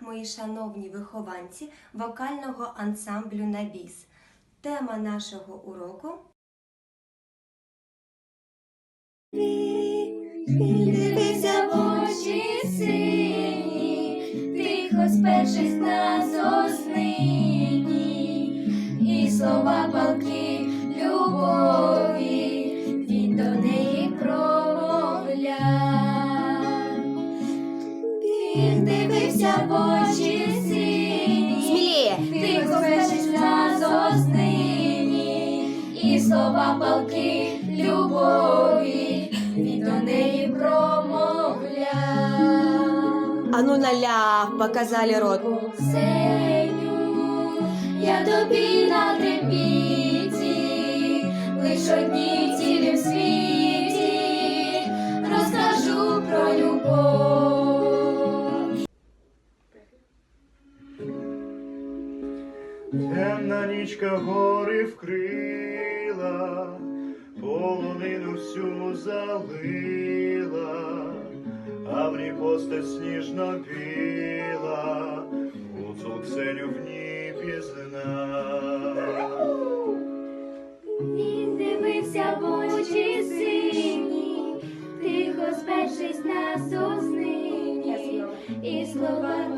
мої шановні вихованці вокального ансамблю на біс. Тема нашого уроку Дивися в очі сині, тихо спершись на соснині, і слова дивився в очі сині, Сміліє! тихо спершись на соснині, і слова палки любові, він до неї промовляв. Ану наляв, показали рот. Ксеню, я тобі на трепіті, лиш одній в цілім світі Темна нічка гори вкрила, полонину всю залила, а в ній постать сніжно біла, гуцул Ксеню в ній. Він дивився в очі сині, тихо спершись на соснині, і слова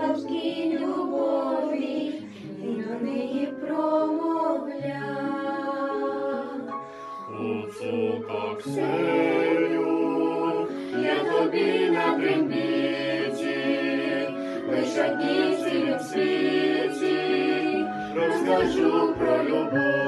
неї промовляв. Гуцулко Ксеню, я тобі на приміті, в світі розкажу про любов.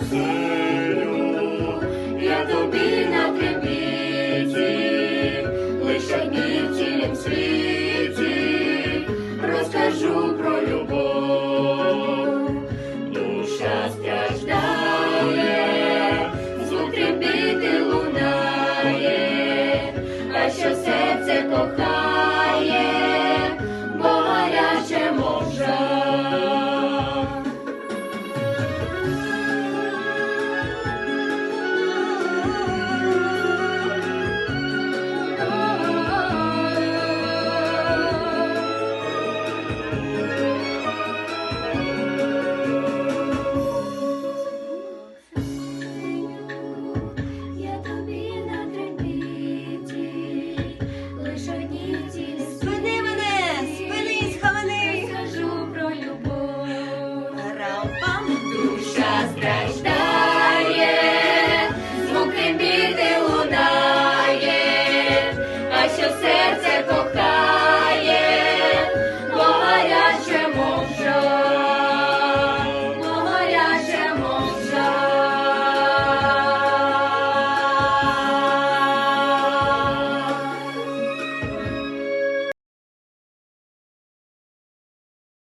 бабусиню, я тобі на трибіці, лише дні в цілім світі, розкажу про любов, душа страшна.